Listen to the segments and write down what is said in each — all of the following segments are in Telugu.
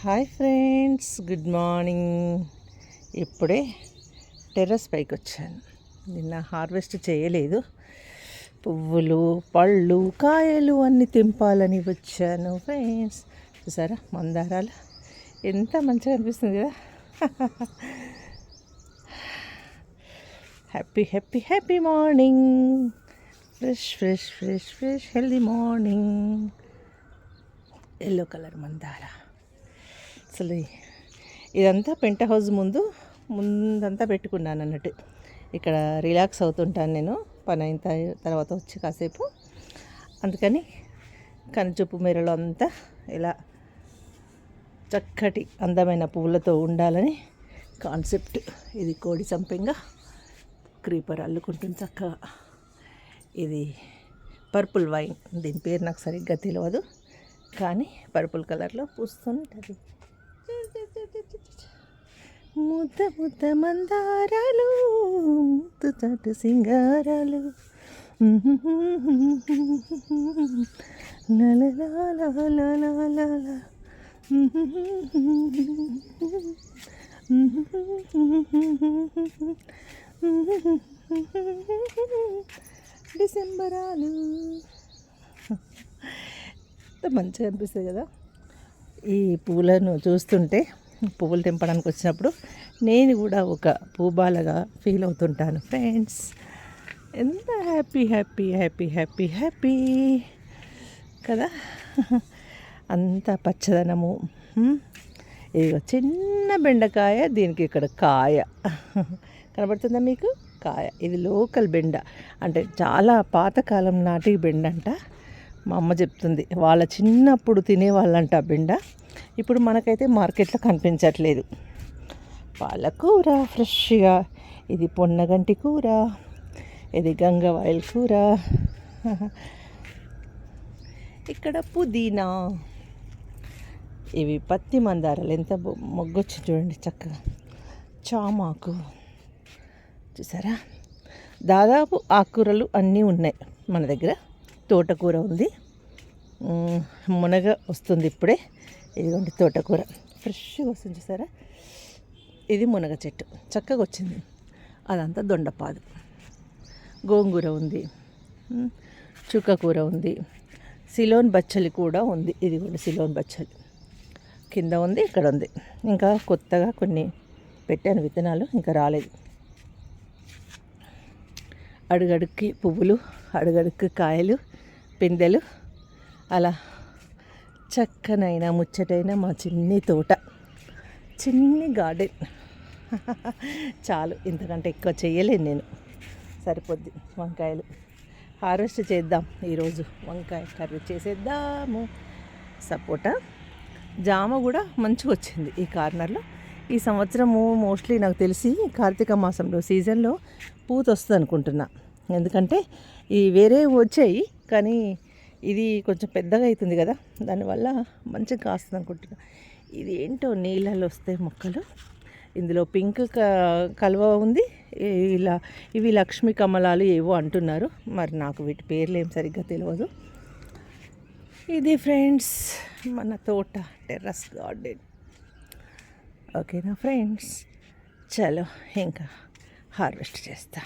Hi friends good morning. ఇప్పుడే టెర్రస్ పైకి వచ్చాను. నిన్న హార్వెస్ట్ చేయలేదు. పువ్వులు పళ్ళు కాయలు అన్నీ తెంపాలని వచ్చాను ఫ్రెండ్స్. చూసారా మందారాలు? ఎంత మంచిగా అనిపిస్తుంది కదా. Happy happy happy morning. Fresh fresh fresh fresh healthy morning. Yellow colour మందార. అసలు ఇదంతా పెంట హౌస్ ముందు ముందంతా పెట్టుకున్నాను అన్నట్టు. ఇక్కడ రిలాక్స్ అవుతుంటాను నేను పని అయిన తర్వాత వచ్చి కాసేపు. అందుకని కనుచూపు మేరలో అంతా ఇలా చక్కటి అందమైన పువ్వులతో ఉండాలని కాన్సెప్ట్. ఇది కోడి సంపెంగ క్రీపర్ అల్లుకుంటుంది చక్కగా. ఇది పర్పుల్ వైన్ దీని పేరు నాకు సరిగ్గా తెలియదు కానీ పర్పుల్ కలర్లో పూస్తుంటుంది. ముద్ద ముద్ద మందారాలు ముద్దు తట్టు సింగారాలు. డిసెంబరాలు. మంచిగా అనిపిస్తుంది కదా. ఈ పూలను చూస్తుంటే పువ్వులు తెంపడానికి వచ్చినప్పుడు నేను కూడా ఒక పూబాలగా ఫీల్ అవుతుంటాను. ఫ్రెండ్స్ ఎంత happy happy happy happy happy కదా? అంత పచ్చదనము. ఇదిగో చిన్న బెండకాయ దీనికి ఇక్కడ కాయ. కనబడుతుందా మీకు? కాయ. ఇది లోకల్ బెండ. అంటే చాలా పాతకాలం నాటి బెండ అంట మా అమ్మ చెప్తుంది వాళ్ళ చిన్నప్పుడు తినేవాళ్ళంట బెండ. ఇప్పుడు మనకైతే మార్కెట్లో కనిపించట్లేదు. పాలకూర ఫ్రెష్గా ఇది పొన్నగంటి కూర ఇది గంగవాయిల్ కూర. ఇక్కడ పుదీనా. ఇవి పత్తి మందారాలు. ఎంత మొగ్గొచ్చి చూడండి చక్కగా. చామాకు. చూసారా? దాదాపు ఆకుకూరలు అన్నీ ఉన్నాయి మన దగ్గర. తోటకూర ఉంది. మునగ వస్తుంది ఇప్పుడే. ఇదిగోండి తోటకూర. ఫ్రెష్గా వస్తుంది చూసారా? ఇది మునగ చెట్టు. చక్కగా వచ్చింది. అదంతా దొండపాదు. గోంగూర ఉంది. చుక్కకూర ఉంది. సిలోన్ బచ్చలి కూడా ఉంది. ఇది కూడా సిలోన్ బచ్చలి. కింద ఉంది ఇక్కడ ఉంది. ఇంకా కొత్తగా కొన్ని పెట్టాను విత్తనాలు ఇంకా రాలేదు. అడుగడుక్కి పువ్వులు అడుగడుక్కి కాయలు పిందెలు అలా చక్కనైన ముచ్చటైన మా చిన్ని తోట. చిన్ని గార్డెన్. చాలు ఇంతకంటే ఎక్కువ చేయలేను నేను. సరిపోద్ది వంకాయలు. హార్వెస్ట్ చేద్దాం ఈరోజు. వంకాయ కర్రీ చేసేద్దాము. సపోటా. జామ కూడా మంచిగా వచ్చింది ఈ కార్నర్లో. ఈ సంవత్సరము మోస్ట్లీ నాకు తెలిసి కార్తీక మాసంలో సీజన్లో పూత వస్తుంది అనుకుంటున్నా ఎందుకంటే ఈ వేరే వచ్చాయి కానీ ఇది కొంచెం పెద్దగా అవుతుంది కదా దానివల్ల మంచిగా కాస్తుంది అనుకుంటున్నా. ఇది ఏంటో నీళ్ళలో వస్తాయి మొక్కలు. ఇందులో పింక్ క- కలువ ఉంది. ఇలా ఇవి లక్ష్మీ కమలాలు ఏవో అంటున్నారు. మరి నాకు వీటి పేర్లు ఏం సరిగ్గా తెలియదు ఇది ఫ్రెండ్స్ మన తోట టెర్రస్ గార్డెన్. ఓకేనా ఫ్రెండ్స్? చలో ఇంకా హార్వెస్ట్ చేస్తా.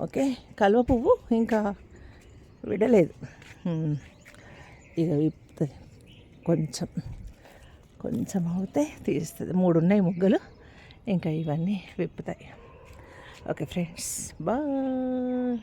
ఓకే కలువ పువ్వు ఇంకా విడలేదు. ఇది విప్పుతుంది కొంచెం కొంచెం అవుతే తీస్తుంది మూడు ఉన్నాయి ముగ్గులు ఇంకా ఇవన్నీ విప్పుతాయి. Okay friends bye.